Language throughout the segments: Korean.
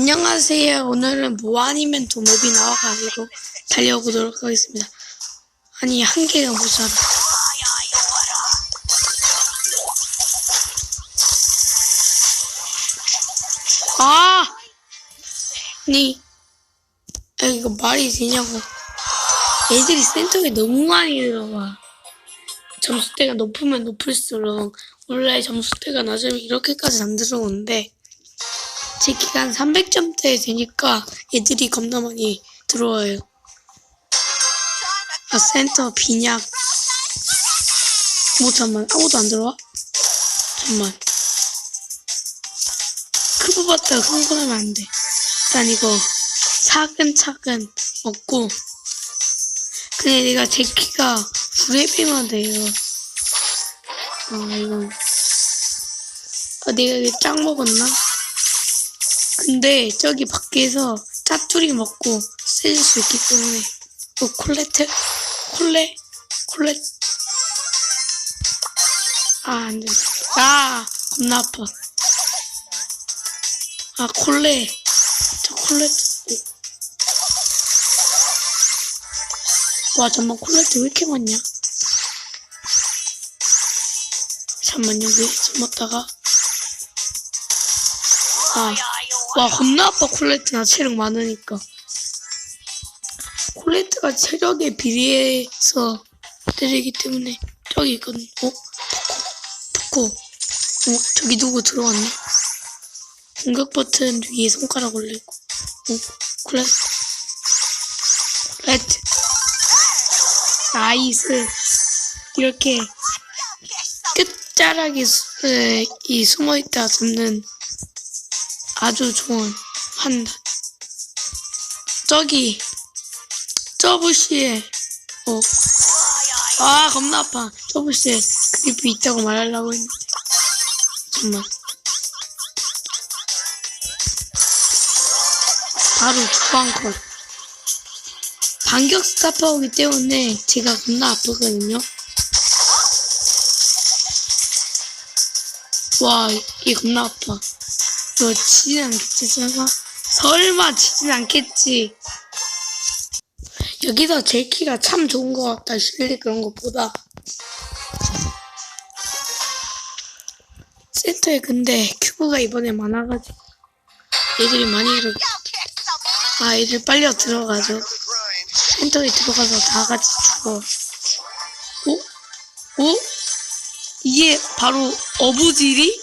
안녕하세요. 오늘은 뭐 아니면 도맵이 나와가지고 달려보도록 하겠습니다. 아니, 한 개가 모자라. 아! 아니, 아, 이거 말이 되냐고. 애들이 센터에 너무 많이 들어와. 점수대가 높으면 높을수록 원래 점수대가 낮으면 이렇게까지 안 들어오는데 제 기간 300점대 되니까 애들이 겁나 많이 들어와요. 아 센터 빈약 뭐 잠만 아무도 안 들어와? 잠만 크보봤다 흥분하면 안 돼. 일단 이거 차근차근 먹고 근데 내가 제 키가 9레벨만 돼요. 아 이거 아 내가 이거 짱 먹었나? 근데 저기 밖에서 짜투리 먹고 세질 수 있기 때문에 뭐 콜레트? 콜레? 콜레? 아 안돼. 아 겁나 아파. 아 콜레. 저 콜레트 와 잠만 콜레트 왜 이렇게 많냐? 잠만 여기 좀 먹다가. 아 와 겁나 아파 콜레트나 체력 많으니까. 콜레트가 체력에 비례해서 때리기 때문에 저기 있거든. 어? 포코. 포코. 어? 저기 누구 들어왔네? 공격 버튼 위에 손가락 올리고. 어? 콜레트. 콜레트. 나이스. 이렇게 에, 이 숨어있다 잡는 아주 좋은 판단. 저기 저부시에 어. 아 겁나 아파. 저부시에 그리프 있다고 말하려고 했는데 잠만. 바로 주방컷. 반격 스타파오기 때문에 제가 겁나 아프거든요. 와, 이게 겁나 아파. 이거 치진 않겠지, 설마? 설마 치진 않겠지. 여기서 제 키가 참 좋은 것 같다, 실리 그런 것보다. 센터에 근데 큐브가 이번에 많아가지고 애들이 많이 들어. 아, 애들 빨리 들어가죠. 센터에 들어가서 다 같이 죽어. 오? 오? 이게 바로 어부질이?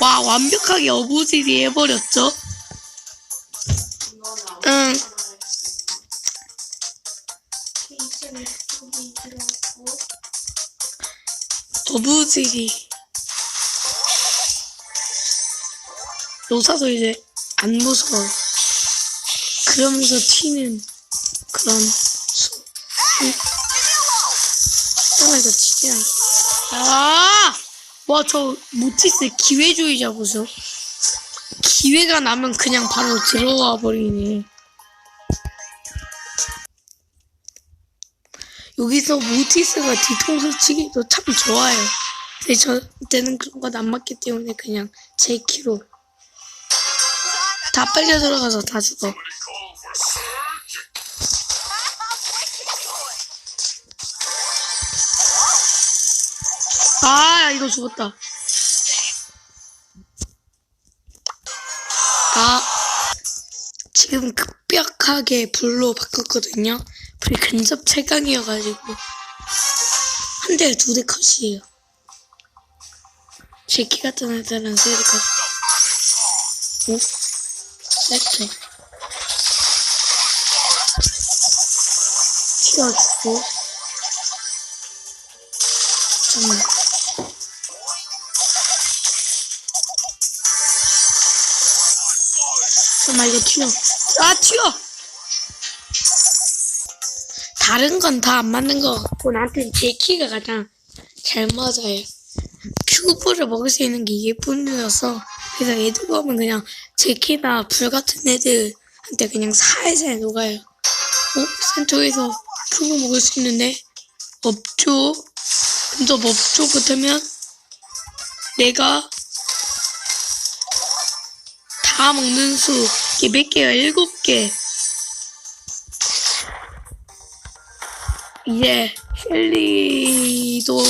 와, 완벽하게 어부질이 해버렸죠? 응. 어부질이. 노사도 이제 안 무서워. 그러면서 튀는 그런 수. 응? 땅에서 치지 않 아! 와, 저, 모티스 기회주의자 보소. 기회가 나면 그냥 바로 들어와 버리네. 여기서 모티스가 뒤통수 치기도 참 좋아요. 근데 저, 때는 그런 건 안 맞기 때문에 그냥 제 키로. 다 빨려 들어가서 다 죽어. 아, 이거 죽었다. 아, 지금 급격하게 불로 바꿨거든요. 불이 근접 최강이어가지고. 한 대에 두대 컷이에요. 제키 같은 애들은 세대 컷. 오? 세트. 튀어주고. 잠깐만. 잠깐만 이거 튀어. 아 튀어! 다른 건 다 안 맞는 것 같고 나한테는 제 키가 가장 잘 맞아요. 큐브를 먹을 수 있는 게 이게 뿐이어서 그래서 애들 보면 그냥 제 키나 불 같은 애들한테 그냥 살살 녹아요. 어? 센터에서 큐브 먹을 수 있는데? 없죠? 근접 없죠? 그렇다면 내가 다 먹는 수. 이게 몇 개야? 일곱 개. 이제 셸리도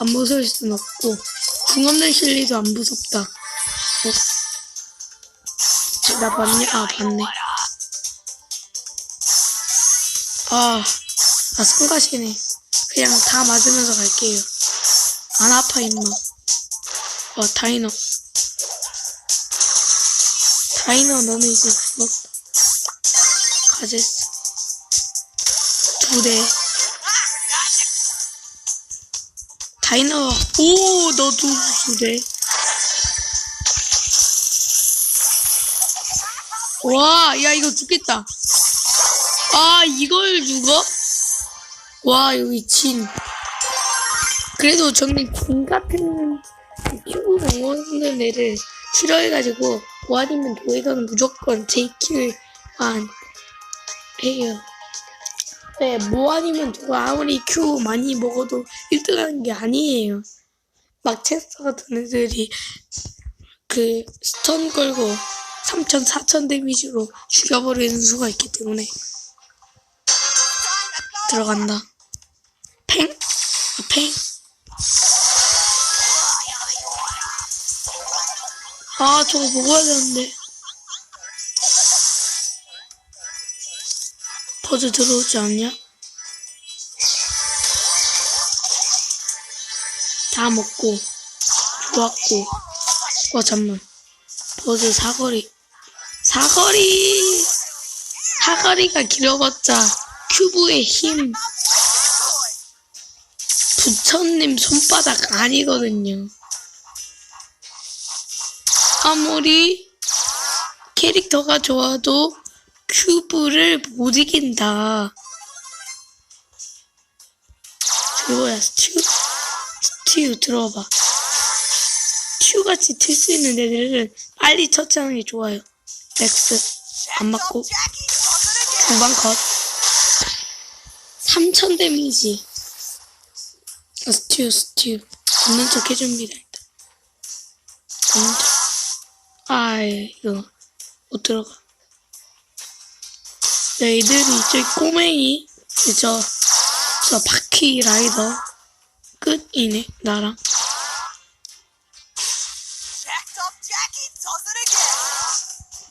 안 무서울 순 없고 궁 없는 셸리도 안 무섭다. 어? 나 봤냐? 아 봤네. 아, 아 성가시네. 그냥 다 맞으면서 갈게요. 안 아파 임마. 와 다이너. 다이너 너는 이제 죽었다. 가제스. 두 대. 다이너. 오, 너도 두 대. 와, 야 이거 죽겠다. 아, 이걸 죽어? 와, 여기 진. 그래도 저는 진 같은 큐브 먹는 애를 싫어해가지고, 보아님은 도에서는 무조건 제이킬만 해요. 네, 뭐 아니면 누가 아무리 큐 많이 먹어도 1등 하는 게 아니에요. 막 체스터 같은 애들이 그 스턴 걸고 3천, 4천 데미지로 죽여버리는 수가 있기 때문에 들어간다. 팽? 아, 팽? 아, 저거 먹어야 되는데. 버즈 들어오지 않냐? 다 먹고, 좋았고. 와, 잠만. 버즈 사거리. 사거리! 사거리가 길어봤자 큐브의 힘. 부처님 손바닥 아니거든요. 아무리 캐릭터가 좋아도 큐브를 못 이긴다. 들어야 스튜? 스튜 들어봐. 큐같이 튈 수 있는 애들은 빨리 처치하는 게 좋아요. 렉스 안 맞고 두방 컷. 3천 데미지. 어, 스튜 스튜 없는 척 해줍니다 일단. 없는 척. 아 이거 못 들어가. 너희들이 저 꼬맹이 저, 저 바퀴 라이더 끝이네 나랑.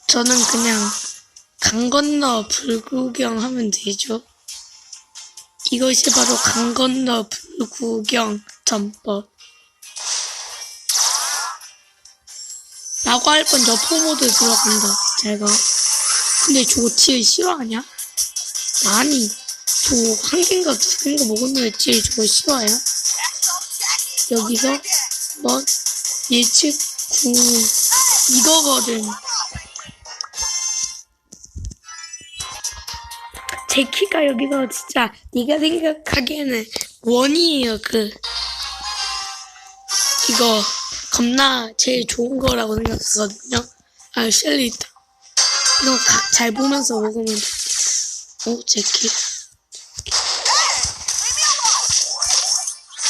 저는 그냥 강 건너 불구경 하면 되죠 이것이 바로 강 건너 불구경 전법 라고 할 뻔 저 포모드 들어간다 제가 근데 저거 딜 싫어하냐? 아니 저 한 개인가 두 개인가 먹었는데 딜 저거 싫어해요? 여기서. 뭐 예측 구 이거거든. 제 키가 여기서 진짜 네가 생각하기에는 원이에요 그 이거 겁나 제일 좋은 거라고 생각하거든요. 아 셸리 있다. 이거 각잘 보면서 먹으면 돼. 오 제키.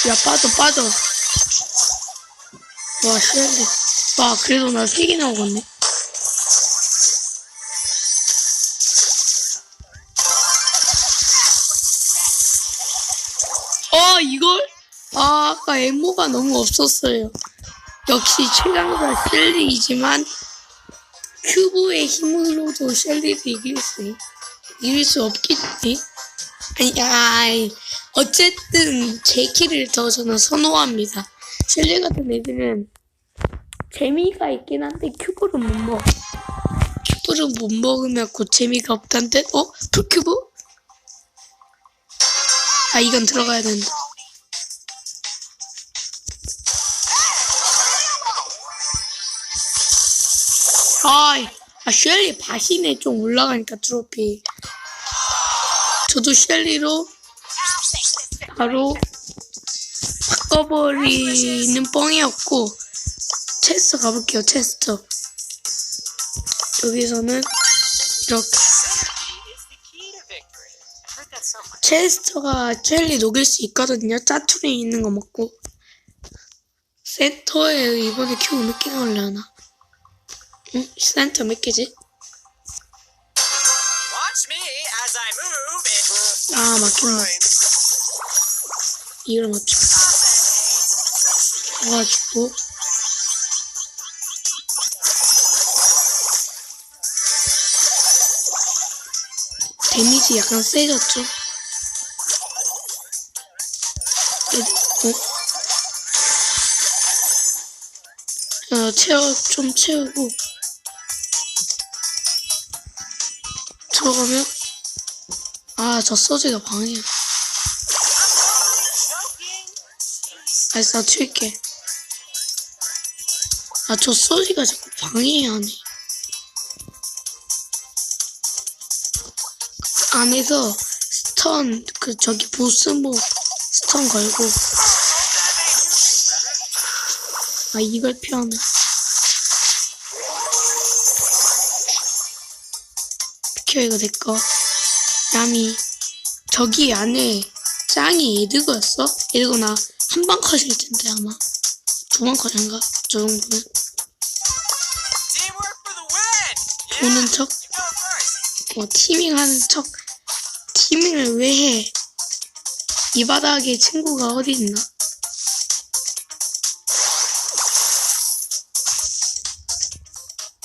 야 빠져 빠져. 와 셸리. 와 그래도 나세 개나 먹었네. 어 이걸? 아 아까 엠모가 너무 없었어요. 역시 최강자 셸리이지만 큐브의 힘으로도 셸리를 이길 수 있- 이길 수 없겠지? 아니 아이 어쨌든 제 키를 더 저는 선호합니다. 셸리 같은 애들은 재미가 있긴 한데 큐브를 못 먹어. 큐브를 못 먹으면 곧 재미가 없단 뜻? 어? 풀큐브? 아 이건 들어가야 된다. 아, 아 셸리 바시네 좀 올라가니까 트로피. 저도 셸리로 바로 바꿔버리는 뻥이었고 체스터 가볼게요 체스터. 여기서는 이렇게. 체스터가 젤리 녹일 수 있거든요. 짜투리 있는 거 먹고. 센터에 이번에 큐 늦게 나올려나 응? 센터 몇 개지? 아, 맞겠네. 이걸 맞춰. 가지고 데미지 약간 세졌죠? 어? 어, 채워, 좀 채우고 들어가면 아, 저 소지가 방해야. 알았어, 튈게. 아, 저 소리가 자꾸 방해하네. 안에서 스턴, 그, 저기 보스모 스턴 걸고. 아, 이걸 피하네. 비켜, 이거 내꺼. 야미. 저기 안에 짱이 에드거였어? 에드거나 한 방 컷일 텐데, 아마. 두 방 컷인가? 저 정도면. 보는 척. 뭐, 티밍 하는 척. 티밍을 왜 해? 이 바닥에 친구가 어디 있나?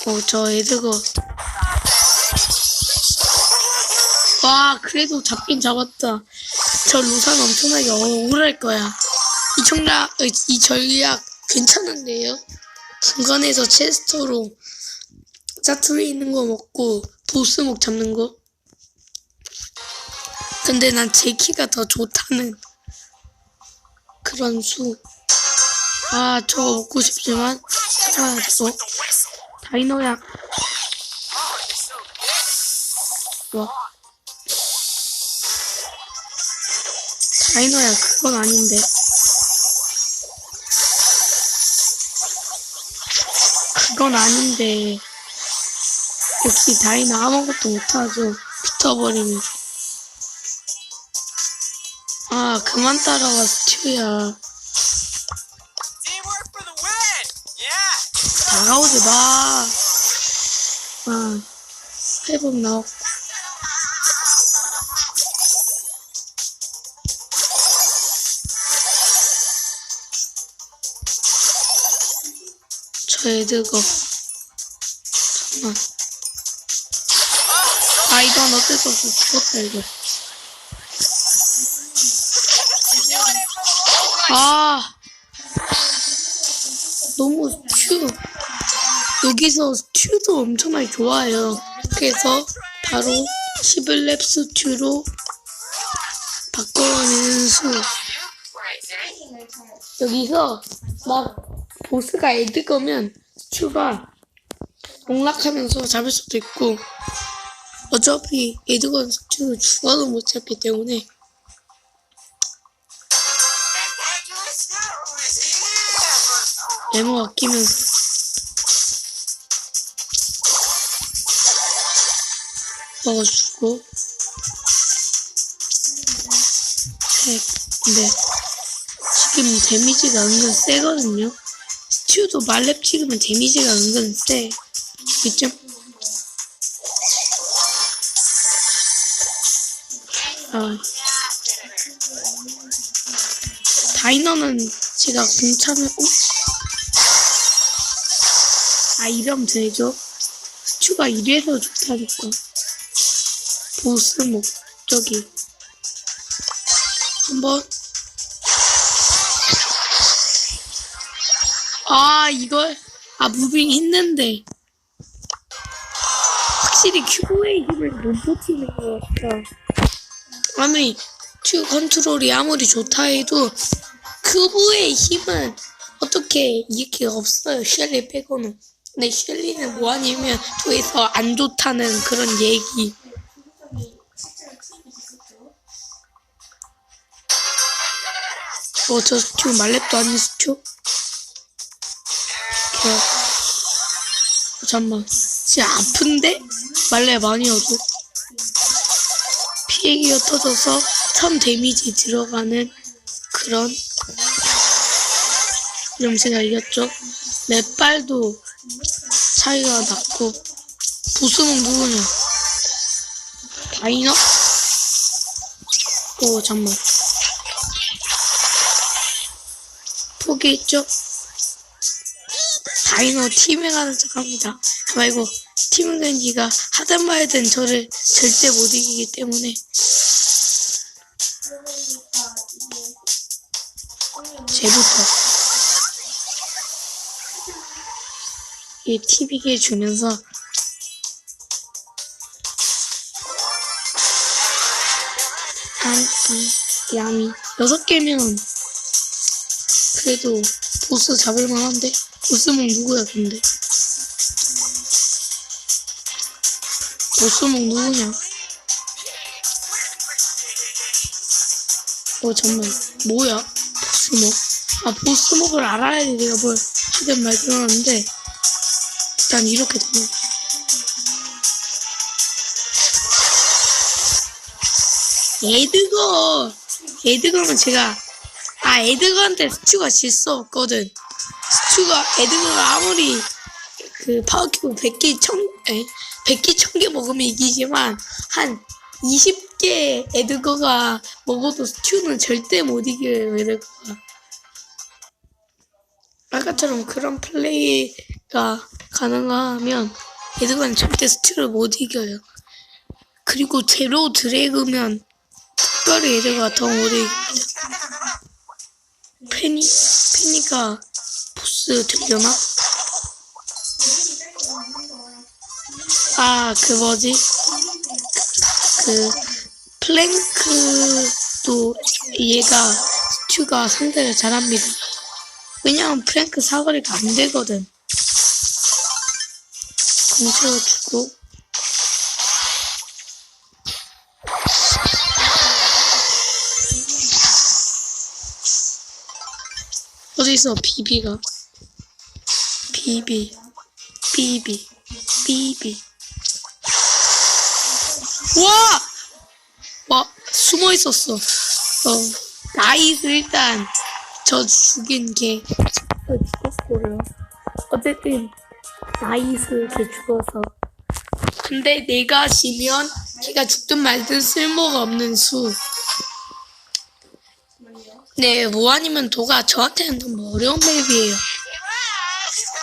어, 저 에드거. 와, 그래도 잡긴 잡았다. 저 루산 엄청나게 억울할 거야. 이 청략, 어, 이 전략 괜찮은데요? 중간에서 체스터로 짜투리 있는 거 먹고 보스목 잡는 거. 근데 난 제 키가 더 좋다는 그런 수. 아, 저거 먹고 싶지만. The whistle. 다이노약. 와. 다이노야 그건 아닌데. 그건 아닌데. 역시 다이노 아무것도 못하죠. 붙어버리면. 아 그만 따라와 스튜야. 다가오지 마. 아 회복 나왔고. 저 애들거 잠깐만 아 이건 어쩔 수 없어. 죽었다 이거 아. 너무 큐 여기서 스튜도 엄청나게 좋아해요. 그래서 바로 11랩 스튜로 바꿔내는 수 여기서 막 보스가 애들 거면 슈가 농락하면서 잡을 수도 있고 어차피 애드건 슈 죽어도 못 잡기 때문에. 메모 아끼면서. 먹어주고. 책 근데 지금 데미지가 은근 세거든요 스튜도 말렙 찍으면 데미지가 은근 세. 그죠? 아. 다이너는 제가 공참을, 어? 아, 이러면 되죠? 스튜가 이래서 좋다니까. 보스 목적이. 한번. 아, 이걸, 아, 무빙 했는데. 확실히 큐브의 힘을 못 버티는 것 같아. 아니, 큐 컨트롤이 아무리 좋다 해도, 큐브의 힘은 어떻게 이렇게 없어요. 셸리 빼고는. 근데 셸리는 뭐 아니면 도에서 안 좋다는 그런 얘기. 어, 저 스튜 말렙도 아닌 스튜? 어, 잠만. 진짜 아픈데? 말레 많이 얻어. 피해기가 터져서 천 데미지 들어가는 그런 제가 이겼죠. 맷발도 차이가 났고 보스는 누구냐? 다이너? 오 잠만 포기했죠? 다이너 팀에 가는 척합니다. 말고 팀은 겐지가 하든 말든 저를 절대 못 이기기 때문에. 쟤부터. 이 TV게 주면서 한, 한, 양이 여섯 개면 그래도 보스 잡을 만한데 보스몽 누구야 근데? 보스몽 누구냐? 어 잠만. 뭐야? 보스몽 아 보스몽을 알아야지 내가 뭘 하든 말든 하는데. 일단 이렇게 되네 에드거 에드거는 제가 아 에드거한테 스튜가 질 수 없거든 스튜가 에드거가 아무리 그 파워큐브 100개 천 에? 100개 1000개 먹으면 이기지만 한 20개 에드거가 먹어도 스튜는 절대 못 이겨요 에드거가 아까처럼 그런 플레이가 가능하면 에드거는 절대 스튜를 못 이겨요 그리고 제로 드래그면 특별히 에드가 더 못 이깁니다 페니 페니가 보 스 되려나? 아 그 뭐지 그 플랭크도 얘가 스튜가 상대를 잘합니다. 왜냐면 플랭크 사거리가 안 되거든. 공채워주고 어디 있어 비비가 비비 비비 비비 와! 와 숨어 있었어. 어 나이스 일단. 저 죽인 개. 저 죽었고요. 어쨌든 나이스 개 죽어서. 근데 내가 지면 걔가 죽든 말든 쓸모가 없는 수. 네, 뭐 아니면 도가 저한테는 너무 어려운 맵이에요.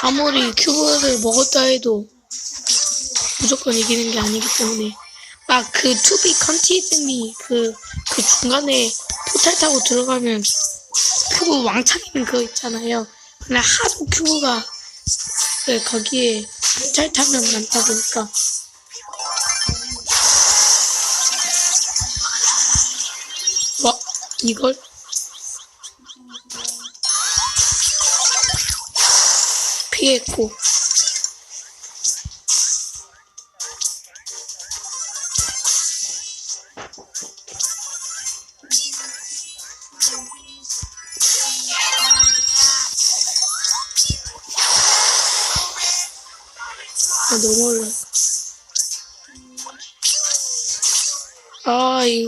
아무리 큐브를 먹었다 해도 무조건 이기는 게 아니기 때문에 막 그 투비 컨티즘이 그, 그 중간에 포탈 타고 들어가면 큐브 왕창 있는 그거 있잖아요. 근데 하도 큐브가 그 거기에 포탈 타면 많다 보니까 와 이걸 피했고. 아 너무 올라. 아이.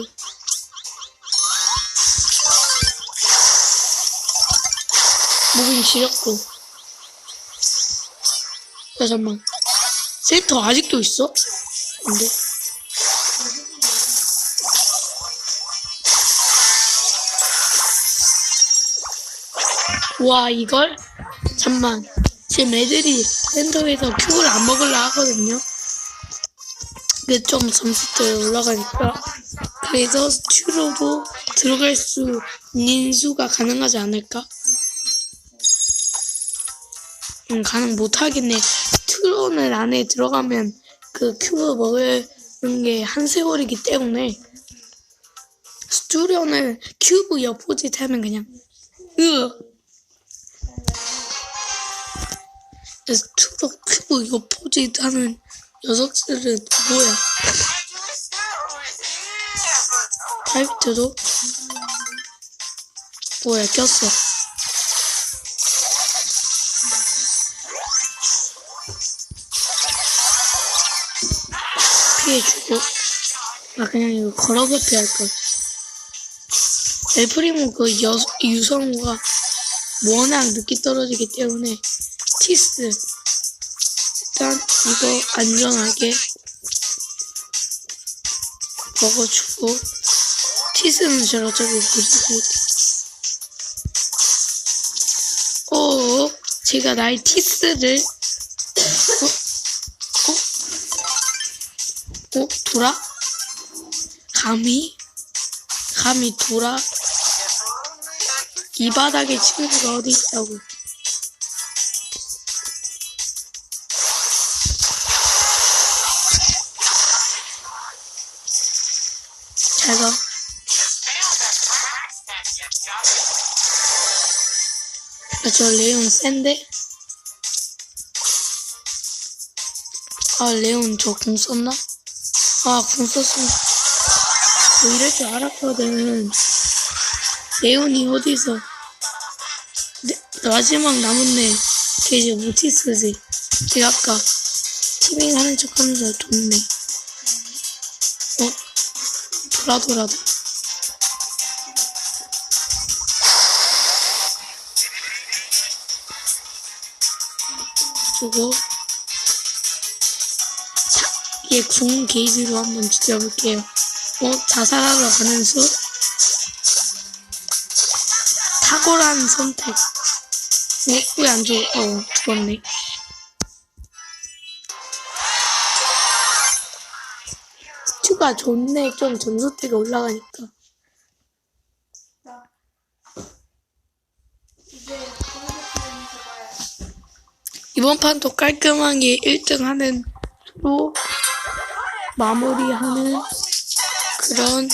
무빙 지렸고 야 잠만 센터 아직도 있어? 근데 와 이걸? 잠만 지금 애들이 센터에서 큐를 안 먹으려 하거든요 근데 좀 점수도 올라가니까 그래서 큐로도 들어갈 수 있는 수가 가능하지 않을까? 음, 가능 못하겠네. 트론을 안에 들어가면 그 큐브 먹는 게 한 세월이기 때문에. 스튜디오는 큐브 옆포짓 하면 그냥 으. 스튜디오 큐브 옆포짓 하는 녀석들은 뭐야? 파이프트도? 뭐야 꼈어 피해주고. 아 그냥 이거 걸어버피 할걸 엘프리모 그 여, 유성우가 워낙 늦게 떨어지기 때문에 티스 일단 이거 안전하게 먹어주고 티스는 제가 저기 그리고 어 제가 나의 티스를 어? 돌아? 감히? 감히 돌아? 이 바닥에 친구가 어디 있다고 잘 가 아, 저 레온 센데? 아, 레온 저 궁 썼나? 아, 궁 썼으면. 뭐 이럴 줄 알았거든. 레온이 어디서. 네, 마지막 남은 애, 걔 이제 모티스지. 걔 아까 티빙 하는 척 하면서 좋네. 어? 돌아돌아도. 주고 얘궁 게이지로 한번 죽여볼게요. 어, 자살하러 가는 수? 탁월한 선택. 어, 왜안 죽어? 어, 죽었네. 추가 좋네. 좀 점수대가 올라가니까. 이번 판도 깔끔하게 1등 하는 로 마무리하는 그런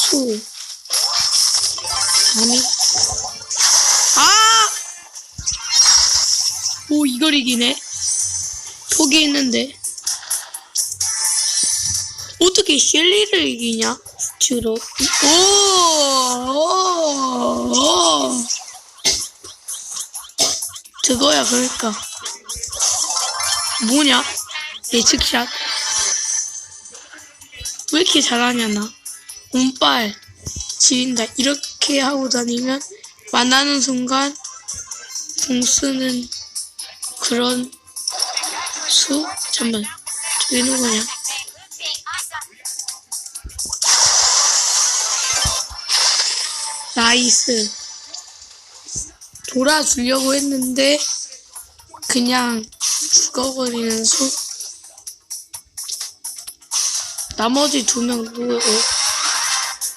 수. 아니. 아! 오, 이걸 이기네. 포기했는데. 어떻게 셸리를 이기냐? 주로. 오! 오! 오! 그거야, 그러니까. 뭐냐? 예측샷. 왜 이렇게 잘하냐, 나. 운빨. 지린다. 이렇게 하고 다니면, 만나는 순간, 공 쓰는 그런 수? 잠만. 저기 누구냐? 나이스. 돌아주려고 했는데, 그냥 죽어버리는 수. 나머지 두 명 누구?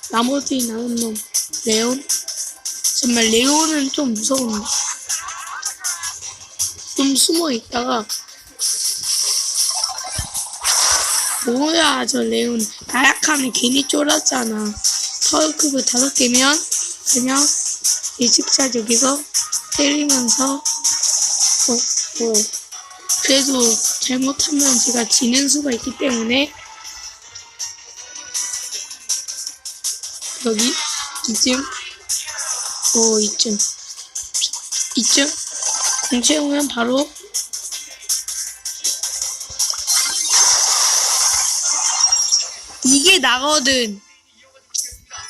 나머지 남은 놈 레온? 정말 레온은 좀 무서운데. 좀 숨어 있다가 뭐야 저 레온 나약하면 괜히 쫄았잖아. 파워크브 다섯 개면 그냥 예측자 여기서 때리면서 어, 어. 그래도 잘못하면 제가 지는 수가 있기 때문에 여기? 이쯤? 어 이쯤. 이쯤? 공 채우면 바로 이게 나거든